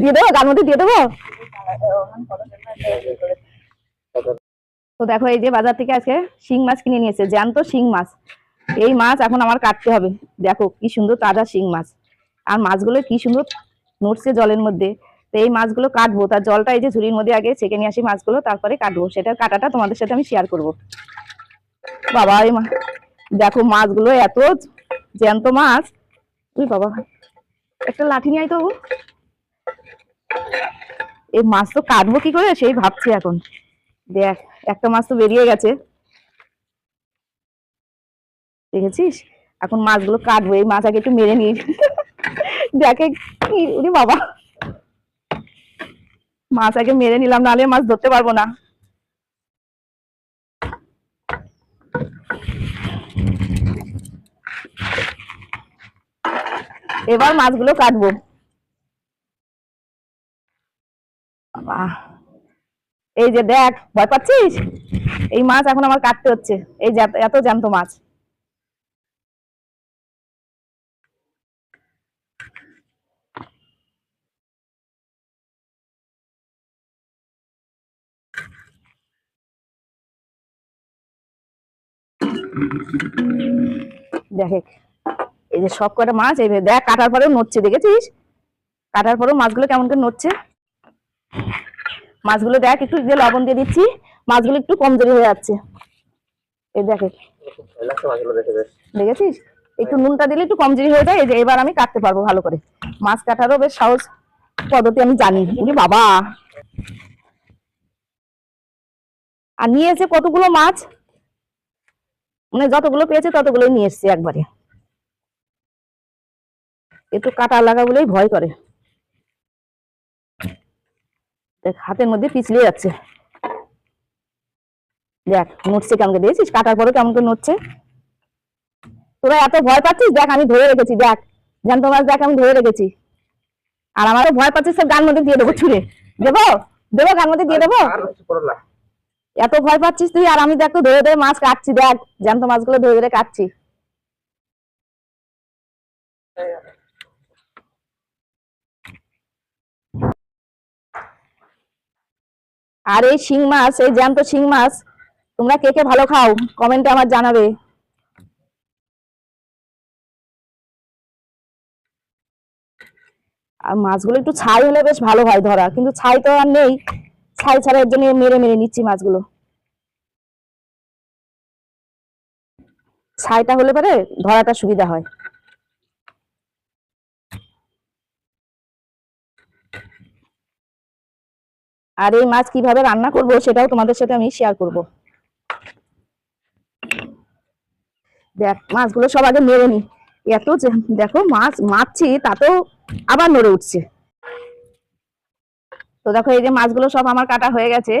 দিয়ে দেবো? গান মধ্যে দিয়ে দেবো? তো দেখো, এই যে বাজার থেকে আজকে শিং মাছ কিনে নিয়েছে জ্যান্ত শিং মাছ। এই মাছ এখন আমার কাটতে হবে। দেখো, কি সুন্দর তাজা শিং মাছ। আর মাছগুলো কি সুন্দর নড়ছে জলের মধ্যে। তো এই মাছগুলো কাটবো। তার জলটা এই যে ঝুড়ির মধ্যে আগে ছেঁকে নিয়ে আসি মাছগুলো, তারপরে কাটবো। সেটার কাটাটা তোমাদের সাথে আমি শেয়ার করব। বাবা, এই দেখো, মাছগুলো এত জ্যান্ত মাছ। উই বাবা, একটা লাঠি নিয়ে আয় তো এই মাছ তো কাটবো কি করে? সেই ভাবছি এখন। দেখ, একটা মাছ তো বেরিয়ে গেছে। দেখেছিস? এখন মাছগুলো কাটবো। এই মাছ আগে একটু মেরে নিই দেখে কি ওরে বাবা। মাছ আগে মেরে নিলাম, নাহলে মাছ ধরতে পারব না। এবার মাছগুলো কাটবো। বাবা এই যে দেখ, ভয় পাচ্ছিস? এই মাছ এখন আমার কাটতে হচ্ছে। এই এত জ্যান্ত মাছ। দেখে, এই যে সব কটা মাছ, এই দেখ, কাটার পরেও নড়ছে, দেখেছিস? কাটার পরেও মাছগুলো কেমন করে নড়ছে? মাছগুলো দেখ একটু যে লবণ দিয়ে দিচ্ছি মাছগুলো একটু কমজোরি হয়ে যাচ্ছে। এই দেখে দেখেছিস? একটু নুনটা দিলে একটু কমজোরি হয়ে যায় এই যে এবার আমি কাটতে পারব ভালো করে। মাছ কাটারও বেশ সহজ পদ্ধতি আমি জানি। বাবা? আর নিয়ে এসে কতগুলো মাছ? মানে যতগুলো পেয়েছে ততগুলোই নিয়ে এসছে একবারে। একটু কাটা লাগা বলেই ভয় করে। দেখ হাতের মধ্যে পিছলে যাচ্ছে। দেখ নড়ছে কেমন দিয়েছিস কাটার পরে কেমন করে নড়ছে? তোরা এত ভয় পাচ্ছিস? দেখ আমি ধরে রেখেছি দেখ। জানতো মাছ দেখ আমি ধরে রেখেছি। আর আমারও ভয় পাচ্ছিস সব গান মধ্যে দিয়ে দেবো ছুড়ে দেবো? দেবো গান মধ্যে দিয়ে দেবো? এত ভয় পাচ্ছিস তুই? আর আমি দেখ তো ধরে ধরে মাছ কাটছি দেখ। জ্যান্ত মাছগুলো ধরে ধরে কাটছি। আর এই শিং মাছ, এই জ্যান্ত শিং মাছ, তোমরা কে কে ভালো খাও? কমেন্টে আমার জানাবে। আর মাছগুলো একটু ছাই হলে বেশ ভালো হয় ধরা, কিন্তু ছাই তো আর নেই। ছাই ছাড়া জন্য মেরে মেরে নিচ্ছি মাছগুলো। ছাইটা হলে পরে ধরাটা সুবিধা হয়। আর এই মাছ কীভাবে রান্না করব সেটাও তোমাদের সাথে আমি শেয়ার করব। দেখ, মাছগুলো সব আগে মেরে নি। এত দেখো মাছ মারছি, তাতেও আবার নড়ে উঠছে। তো দেখো, এই যে মাছগুলো সব আমার কাটা হয়ে গেছে।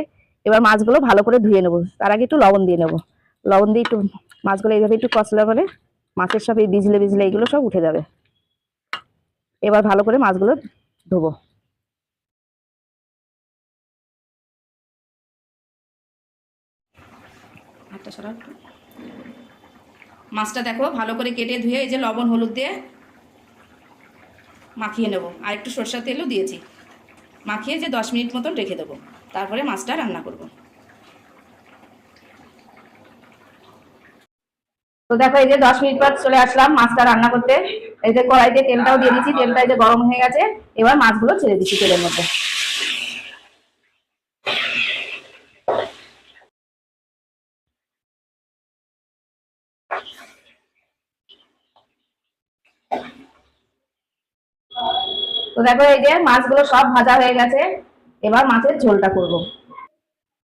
এবার মাছগুলো ভালো করে ধুয়ে নেব। তার আগে একটু লবণ দিয়ে নেব। লবণ দিয়ে একটু মাছগুলো এইভাবে একটু কষলে পরে মাছের সব এই বিজলে বিজলে এগুলো সব উঠে যাবে। এবার ভালো করে মাছগুলো ধোবো। সরাও মাছটা দেখো, ভালো করে কেটে ধুয়ে এই যে লবণ, হলুদ দিয়ে মাখিয়ে নেব। আর একটু সরষের তেলও দিয়েছি। মাখিয়ে যে দশ মিনিট মতন রেখে দেবো। তারপরে মাছটা রান্না করব। তো দেখো, এই যে দশ মিনিট পর চলে আসলাম মাছটা রান্না করতে। এই যে কড়াইতে তেলটাও দিয়ে দিচ্ছি, তেলটা এই যে গরম হয়ে গেছে। এবার মাছগুলো ছেড়ে দিচ্ছি তেলের মধ্যে। তো দেখো এই যে মাছগুলো সব ভাজা হয়ে গেছে, এবার মাছের ঝোলটা করব।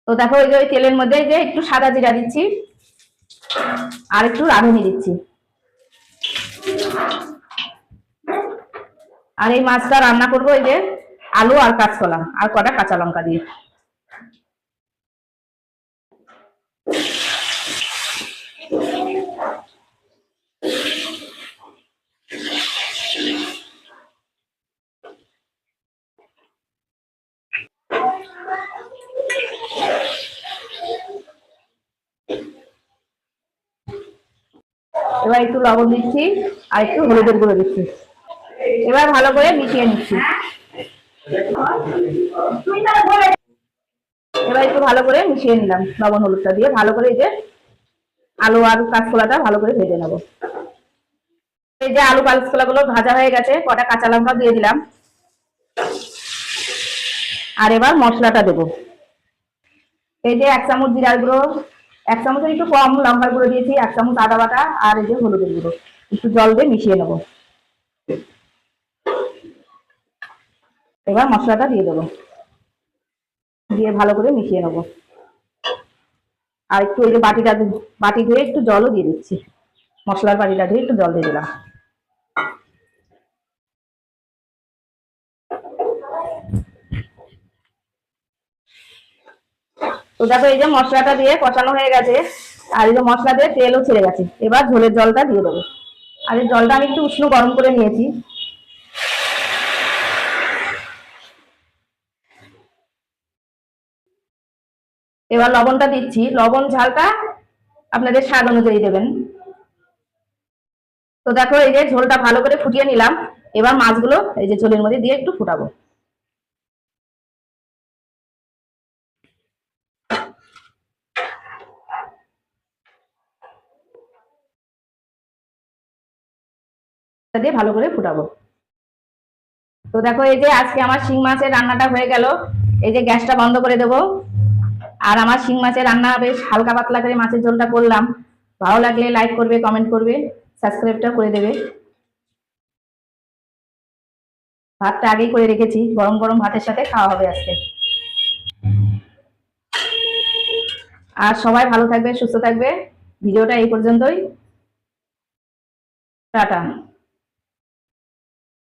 তো দেখো এই যে ওই তেলের মধ্যে যে একটু সাদা জিরা দিচ্ছি, আর একটু রাঁধুনি দিচ্ছি। আর এই মাছটা রান্না করব এই যে আলু আর কাঁচকলা, আর কটা কাঁচা লঙ্কা দিয়ে। এবার একটু লবণ দিচ্ছি আর একটু হলুদের গুঁড়ো দিচ্ছি। এবার ভালো করে মিশিয়ে নিচ্ছি। এবার একটু ভালো করে মিশিয়ে নিলাম লবণ হলুদটা দিয়ে। ভালো করে এই যে আলু আর কাঁচকলাটা ভালো করে ভেজে নেব। এই যে আলু কাঁচকলা গুলো ভাজা হয়ে গেছে, কটা কাঁচা লঙ্কা দিয়ে দিলাম। আর এবার মশলাটা দেবো। এই যে এক চামচ জিরার গুঁড়ো এক চামচের একটু কম লঙ্কার গুঁড়ো দিয়েছি, এক চামচ আদা বাটা আর এই যে হলুদের গুঁড়ো। একটু জল দিয়ে মিশিয়ে নেব। এবার মশলাটা দিয়ে দেবো। দিয়ে ভালো করে মিশিয়ে নেব। আর একটু ওই যে বাটিটা বাটি ধুয়ে একটু জলও দিয়ে দিচ্ছি। মশলার বাটিটা ধুয়ে একটু জল দিয়ে দিলাম। তো দেখো এই যে মশলাটা দিয়ে কষানো হয়ে গেছে, আর এই যে মশলা দিয়ে তেলও ছেড়ে গেছে। এবার ঝোলের জলটা দিয়ে দেবো। আর এই জলটা আমি একটু উষ্ণ গরম করে নিয়েছি। এবার লবণটা দিচ্ছি। লবণ, ঝালটা আপনাদের স্বাদ অনুযায়ী দেবেন। তো দেখো এই যে ঝোলটা ভালো করে ফুটিয়ে নিলাম। এবার মাছগুলো এই যে ঝোলের মধ্যে দিয়ে একটু ফুটাবো। দিয়ে ভালো করে ফুটাবো। তো দেখো এই যে আজকে আমার শিং মাছের রান্নাটা হয়ে গেল। এই যে গ্যাসটা বন্ধ করে দেবো। আর আমার শিং মাছের রান্না বেশ হালকা পাতলা করে মাছের ঝোলটা করলাম। ভালো লাগলে লাইক করবে, কমেন্ট করবে, সাবস্ক্রাইবটা করে দেবে। ভাতটা আগেই করে রেখেছি, গরম গরম ভাতের সাথে খাওয়া হবে আজকে। আর সবাই ভালো থাকবে, সুস্থ থাকবে। ভিডিওটা এই পর্যন্তই। টাটা।